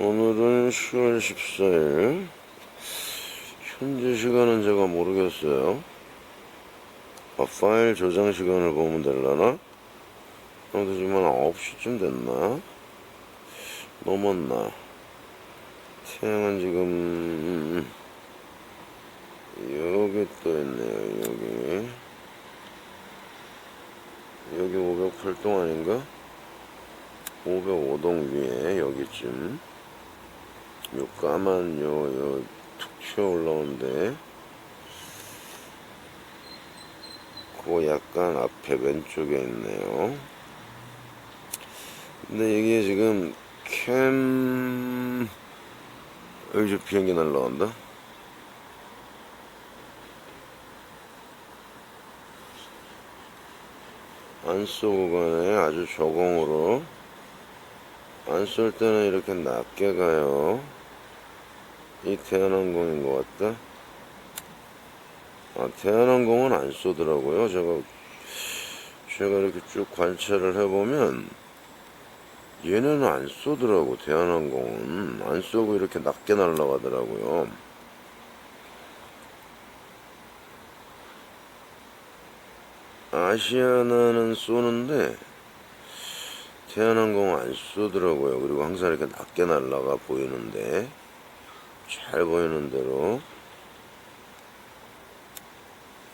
오늘은 10월 14일. 현재 시간은 제가 모르겠어요. 아, 파일 저장 시간을 보면 되려나? 아무튼 지금 한 9시쯤 됐나? 넘었나? 태양은 지금, 여기 또 있네요, 여기. 여기 508동 아닌가? 505동 위에 여기쯤 요 까만 요 요 툭 튀어 올라온데. 그 약간 앞에 왼쪽에 있네요. 근데 이게 지금 캠 여기 저 비행기 날라온다? 안쏘 구간에 아주 저공으로. 안 쏠 때는 이렇게 낮게 가요. 이 대한항공인 것 같다. 아, 대한항공은 안 쏘더라고요. 제가, 제가 이렇게 쭉 관찰을 해보면, 얘는 안 쏘더라고, 대한항공은. 안 쏘고 이렇게 낮게 날아가더라고요. 아시아나는 쏘는데, 대한항공 안 쏘더라고요. 그리고 항상 이렇게 낮게 날아가 보이는데 잘 보이는 대로.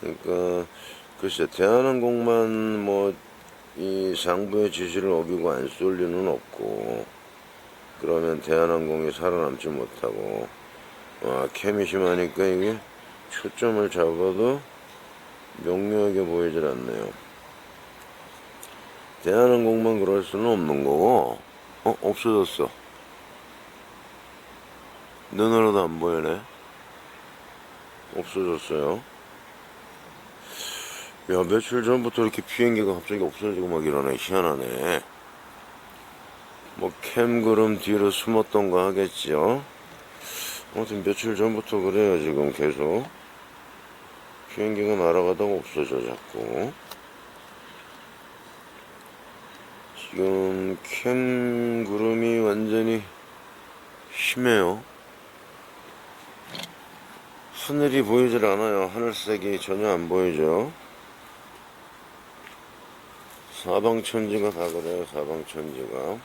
그러니까 글쎄 대한항공만 뭐 이 상부의 지시를 어기고 안 쏠 리는 없고 그러면 대한항공이 살아남지 못하고 와 캠이 심하니까 이게 초점을 잡아도 명료하게 보이질 않네요. 대한항공만 그럴 수는 없는 거고 어 없어졌어 눈으로도 안 보이네. 없어졌어요. 야 며칠 전부터 이렇게 비행기가 갑자기 없어지고 막 이러네. 희한하네. 뭐 캠그름 뒤로 숨었던 거 하겠지요 아무튼 며칠 전부터 그래요 지금 계속. 비행기가 날아가다가 없어져 자꾸. 지금 캠 구름이 완전히 심해요. 하늘이 보이질 않아요. 하늘색이 전혀 안 보이죠. 사방천지가 다 그래요. 사방천지가.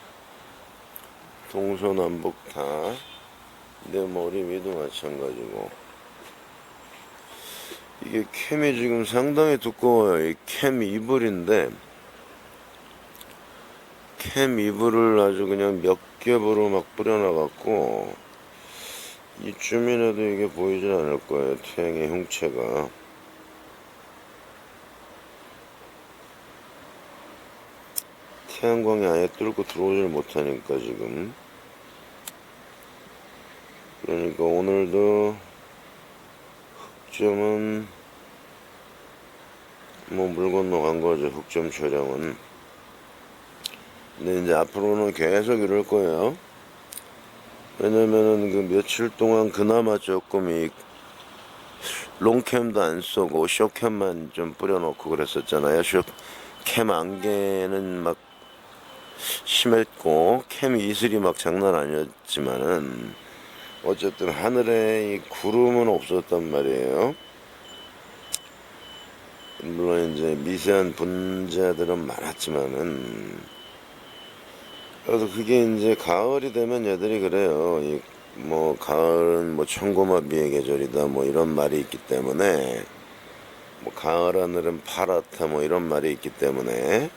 동서남북 다. 내 머리 위도 마찬가지고. 이게 캠이 지금 상당히 두꺼워요. 이 캠 이불인데, 캠 이불을 아주 그냥 몇 겹으로 막 뿌려놔갖고 이쯤이라도 이게 보이질 않을 거예요 태양의 형체가. 태양광이 아예 뚫고 들어오질 못하니까 지금. 그러니까 오늘도 흑점은 뭐 물 건너간 거죠 흑점 촬영은. 근데 이제 앞으로는 계속 이럴 거예요. 왜냐면은 그 며칠 동안 그나마 조금 이 롱캠도 안 쏘고 쇼캠만 좀 뿌려놓고 그랬었잖아요. 쇼캠 안개는 막 심했고 캠 이슬이 막 장난 아니었지만은 어쨌든 하늘에 이 구름은 없었단 말이에요. 물론 이제 미세한 분자들은 많았지만은 그래서 그게 이제 가을이 되면 얘들이 그래요. 이 뭐 가을은 뭐 청고마비의 계절이다 뭐 이런 말이 있기 때문에 뭐 가을 하늘은 파랗다 뭐 이런 말이 있기 때문에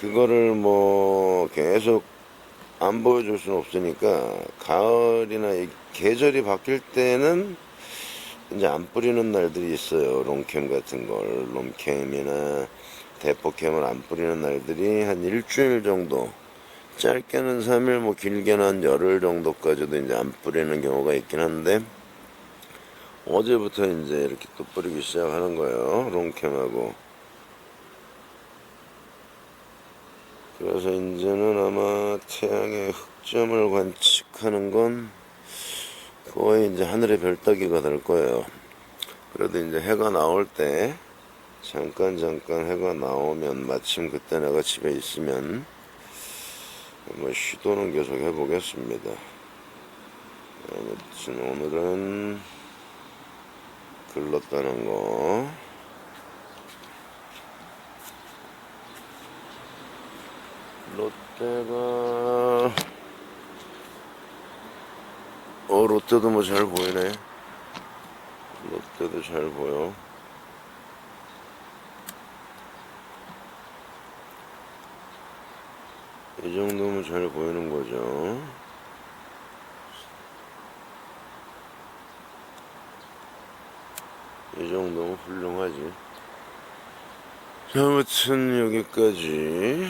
그거를 뭐 계속 안 보여줄 수는 없으니까 가을이나 이 계절이 바뀔 때는 이제 안 뿌리는 날들이 있어요. 롱캠 같은 걸 롱캠이나 대포캠을 안 뿌리는 날들이 한 일주일 정도 짧게는 3일, 뭐 길게는 한 열흘 정도까지도 이제 안 뿌리는 경우가 있긴 한데 어제부터 이제 이렇게 또 뿌리기 시작하는 거예요. 롱캠하고. 그래서 이제는 아마 태양의 흑점을 관측하는 건 거의 이제 하늘의 별따기가 될 거예요. 그래도 이제 해가 나올 때 잠깐 잠깐 해가 나오면 마침 그때 내가 집에 있으면 한번 시도는 계속 해보겠습니다. 아무튼 오늘은 글렀다는 거. 롯데가 어 롯데도 뭐 잘 보이네. 롯데도 잘 보여. 이 정도면 잘 보이는 거죠. 이 정도면 훌륭하지. 자, 아무튼 여기까지